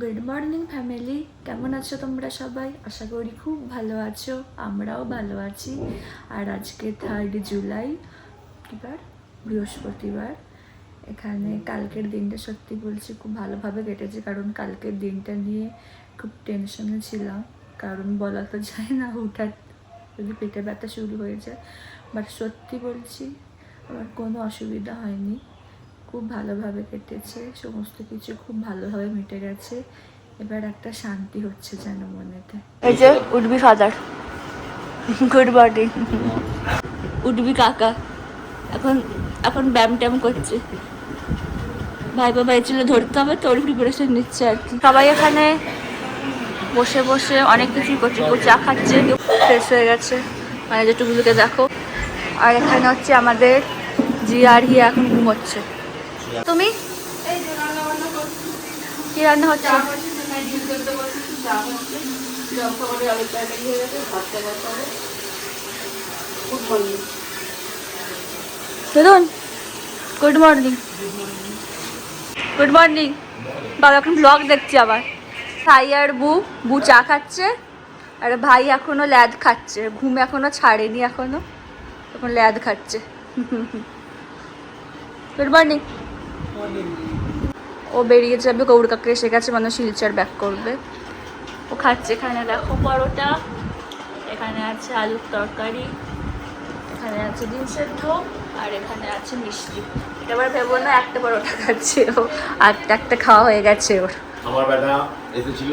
Good morning family কেমন আছো তোমরা সবাই? আশা করি খুব ভালো আছো। আমরাও ভালো আছি। আর আজকে থার্ড জুলাই কিবার? বৃহস্পতিবার। এখানে কালকের দিনটা সত্যি বলছি খুব ভালোভাবে কেটেছে, কারণ কালকের দিনটা নিয়ে খুব টেনশনে ছিলাম। কারণ বলা তো যায় না, হুঠাৎ যদি পেটে ব্যথা শুরু হয়ে যায়। বাট সত্যি বলছি, আমার কোনো অসুবিধা হয়নি। খুব ভালোভাবে কেটেছে, সমস্ত কিছু খুব ভালোভাবে মিটে গেছে। এবার একটা শান্তি হচ্ছে যেন মনেতে। এই যে would be father. Good morning would be কাকা। এখন এখন ব্যায়াম ট্যাম করছে। ভাই বাবা এছিল ধরতে হবে তোর প্রিপারেশন নিচ্ছে আর কি। সবাই এখানে বসে বসে অনেক কিছুই করছে, কেউ চা খাচ্ছে, কেউ ফ্রেশ হয়ে গেছে। মানে যেটুকুলোকে দেখো। আর এখানে হচ্ছে আমাদের জি আর হি এখন ঘুমোচ্ছে। তুমি? কি রান্না হচ্ছে? দেখুন গুড মর্নিং গুড মর্নিং বাবা এখন ব্লগ দেখছি আবার। ভাই আর বু বু চা খাচ্ছে, আর ভাই এখনও ল্যাদ খাচ্ছে। ঘুম এখনও ছাড়েনি এখনও, এখন ল্যাদ খাচ্ছে। গুড মর্নিং ও বেরিয়ে যাবে গৌর কাকে এসে গেছে মানে শিলচার ব্যাক করবে। ও খাচ্ছে এখানে দেখো পরোটা এখানে আছে আলুর তরকারি এখানে আছে ডিম সেদ্ধ আর এখানে আছে মিষ্টি। এবার ভেবো না একটা পরোটা খাচ্ছে ও আটটা একটা খাওয়া হয়ে গেছে ওর। আমার বেটা এসেছিল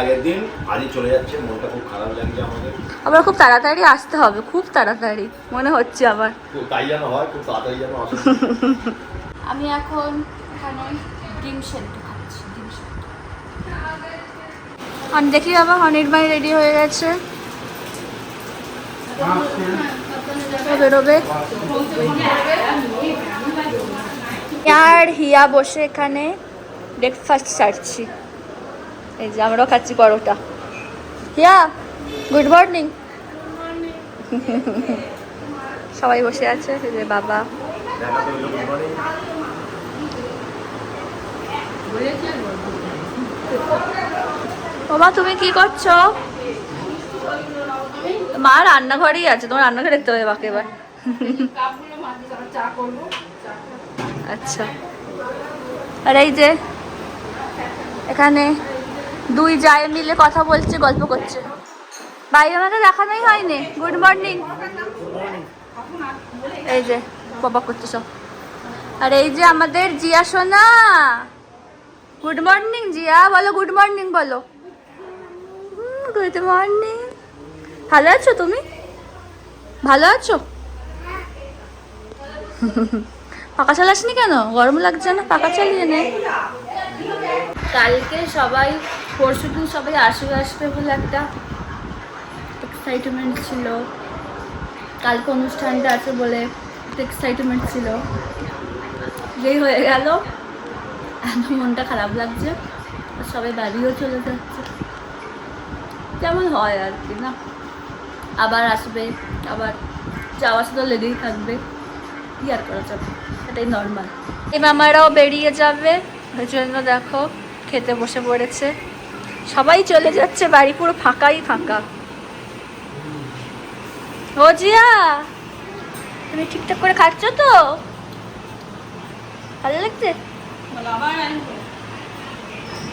আগের দিন আজই চলে যাচ্ছে মনটা খুব খারাপ লাগছে আমাদের। আবার খুব তাড়াতাড়ি আসতে হবে খুব তাড়াতাড়ি মনে হচ্ছে আবার তাই যেন হয় খুব তাড়াতাড়ি যেন আসে। আমি এখন এখানে ডিম সেদ্ধ খাচ্ছি ডিম সেদ্ধ। আমি দেখি বাবা অনির্বাণ রেডি হয়ে গেছে। ও বেরোবে। আর হিয়া বসে এখানে ব্রেকফাস্ট সারছি। এই যে আমরাও খাচ্ছি পরোটা। হিয়া গুড মর্নিং সবাই বসে আছে যে বাবা। দেখা তো বাবা তুমি কি করছ? মা রান্নাঘরেই আছে তোমার রান্নাঘরে দেখতে হবে বাকে এবার। আচ্ছা। আর এই যে এখানে দুই যায় মিলে কথা বলছে গল্প করছে। ভাই আমাকে দেখানোই হয়নি। গুড মর্নিং এই যে। বাবা সব আর এই যে আমাদের জিয়া সোনা। Good morning Jiya. বলো গুড মর্নিং বলো। গুড মর্নিং ভালো আছো তুমি? ভালো আছো? পাকা চালাসনি কেন? গরম লাগছে না, পাকা চালিয়ে নে কালকে সবাই, পরশু দিন সবাই আসবে আসবে বলে একটা এক্সাইটমেন্ট ছিল। কালকে অনুষ্ঠানটা আছে বলে এক্সাইটমেন্ট ছিল। যেই হয়ে গেল। এখন মনটা খারাপ লাগছে। আর সবাই বাড়িও চলে যাচ্ছে। যেমন হয় আর কি, না? আবার আসবে, আবার যাওয়া তো লেগেই থাকবে। কি আর করা যাবে? এটাই নর্মাল এই মামারাও বেরিয়ে যাবে। ওই জন্য দেখো, খেতে বসে পড়েছে। সবাই চলে যাচ্ছে, বাড়ি পুরো ফাঁকাই ফাঁকা। ও জিয়া! তুমি ঠিকঠাক করে খাচ্ছ তো? ভালো লাগছে?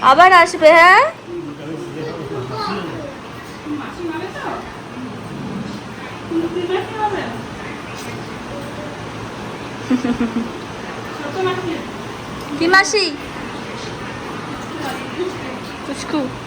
আবার আসবে হ্যাঁ? কি মাসি? পুচকু।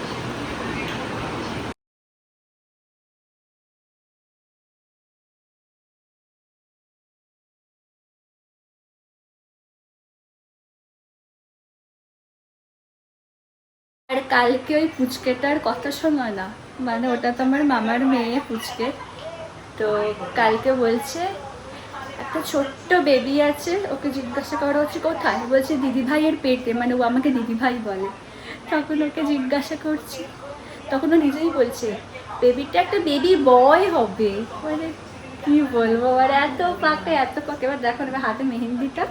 আর কালকে ওই পুচকেটার কথা শোনো না। মানে ওটা তো আমার মামার মেয়ে পুচকে। তো কালকে বলছে, একটা ছোট্ট বেবি আছে, ওকে জিজ্ঞাসা করা হচ্ছে কোথায়? বলছে দিদি ভাইয়ের পেটে মানে ও আমাকে দিদি ভাই বলে। তখন ওকে জিজ্ঞাসা করছি। তখন ও নিজেই বলছে বেবিটা একটা বেবি বয় হবে। মানে কি বলব? আর এত পাকে এত পাকে এবার দেখো হাতে মেহেন্দিটা।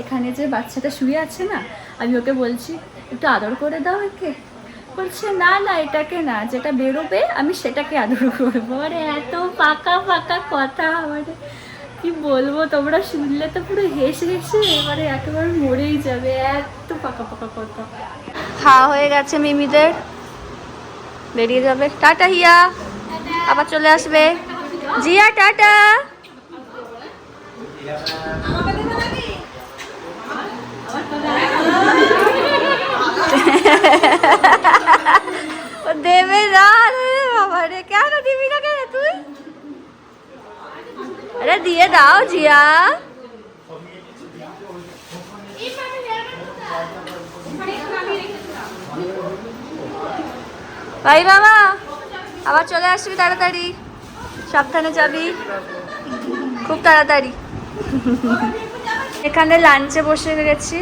এখানে যে বাচ্চাটা শুয়ে আছে না, আমি ওকে বলছি, একটু আদর করে দাও একে। বলছে, না না, এটাকে না, যেটা বেরোবে, আমি সেটাকে আদর করব। আরে, এত পাকা পাকা কথা মানে কি বলব, তোমরা শুনলে তো পুরো হেসে হেসে এবারে একেবারে মরেই যাবে, এত পাকা পাকা কথা। খাওয়া হয়ে গেছে মিমিদের। বেরিয়ে যাবে। টাটা, হিয়া। আবার চলে আসবে। জিয়া, টাটা। দেবে রে বাবা রে। কেন দিবি না কেন তুই? আরে দিয়ে দাও জিয়া। ভাই বাবা, আবার চলে আসবি তাড়াতাড়ি। সাবধানে যাবি। খুব তাড়াতাড়ি। এখানে লাঞ্চে বসে গেছি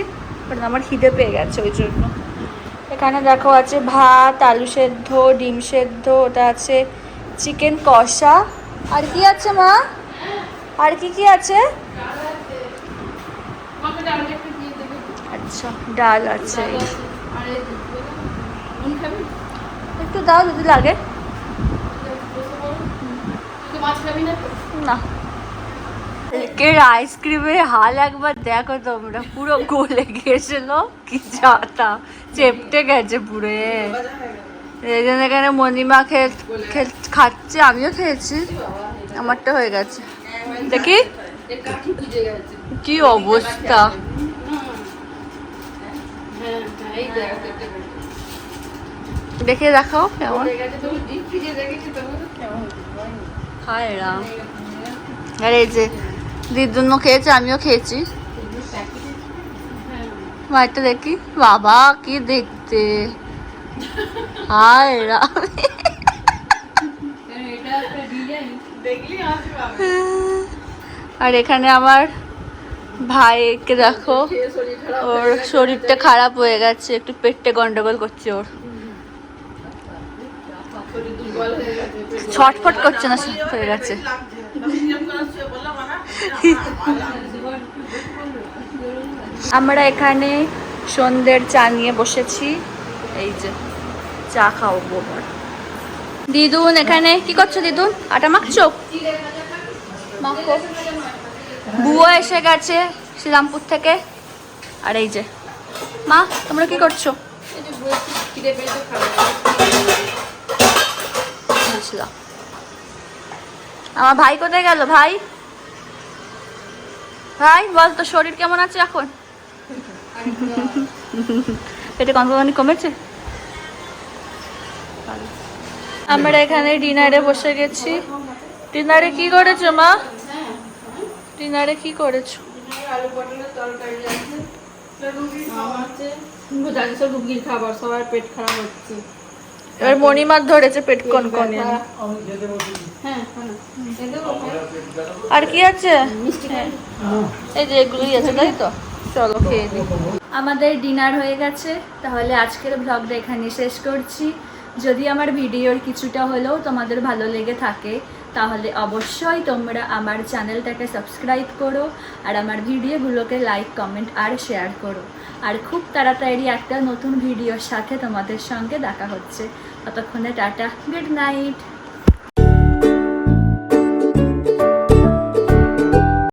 কারণ আমার খিদে পেয়ে গেছে ওই জন্য। এখানে দেখো আছে ভাত আলু সেদ্ধ ডিম সেদ্ধ ওটা আছে চিকেন কষা। আর কি আছে মা? আর কি কি আছে? আচ্ছা ডাল আছে। একটু দাও যদি লাগে। না। কেকের আইসক্রিমের হাল একবার দেখো তোমরা পুরো গলে গিয়েছিল। কি যাতা চেপটে গেছে পুরো। এই জন্য এখানে মণিমা খেয়ে খে- খাচ্ছে আমিও খেয়েছি আমারটা হয়ে গেছে। দেখি। কি অবস্থা। দেখে দেখাও কেমন। হায় রাম। আর এই যে দিদুন্য খেয়েছে, আমিও খেয়েছি। মায়েরটা দেখি, বাবা কি দেখতে। হায় রাম। আর এখানে আমার ভাইকে দেখো, ওর শরীরটা খারাপ হয়ে গেছে, একটু পেটে গন্ডগোল করছে ওর। ছটফট করছে না হয়ে গেছে। আমরা এখানে সন্ধ্যের চা নিয়ে বসেছি। এই যে, চা খাওয়াবো এবার দিদুন এখানে, কি করছ দিদুন? আটা মাখছো? মাখো। বুয়ো এসে গেছে শ্রীরামপুর থেকে। আর এই যে, মা, তোমরা কি করছ? আমার ভাই কোথায় গেল, ভাই? ভাই, বল তো শরীর কেমন আছে এখন? পেটে কনকনি কমেছে? আমরা এখানে ডিনারে বসে গেছি। ডিনারে কি করেছ, মা? ডিনারে কি করেছ? খাবার সবার পেট খারাপ হচ্ছে এবার মণিমার ধরেছে পেট কনকনে। হ্যাঁ হ্যাঁ আর কি আছে? এই যে এগুলোই আছে তাই তো? চলো খেয়ে দিই আমাদের ডিনার হয়ে গেছে তাহলে আজকের ব্লগটা এখানে শেষ করছি। যদি আমার ভিডিওর কিছুটা হলেও তোমাদের ভালো লেগে থাকে তাহলে অবশ্যই তোমরা আমার চ্যানেলটাকে সাবস্ক্রাইব করো আর আমার ভিডিওগুলোকে লাইক কমেন্ট আর শেয়ার করো। আর খুব তাড়াতাড়ি একটা নতুন ভিডিওর সাথে তোমাদের সঙ্গে দেখা হচ্ছে। ততক্ষণে টাটা গুড নাইট।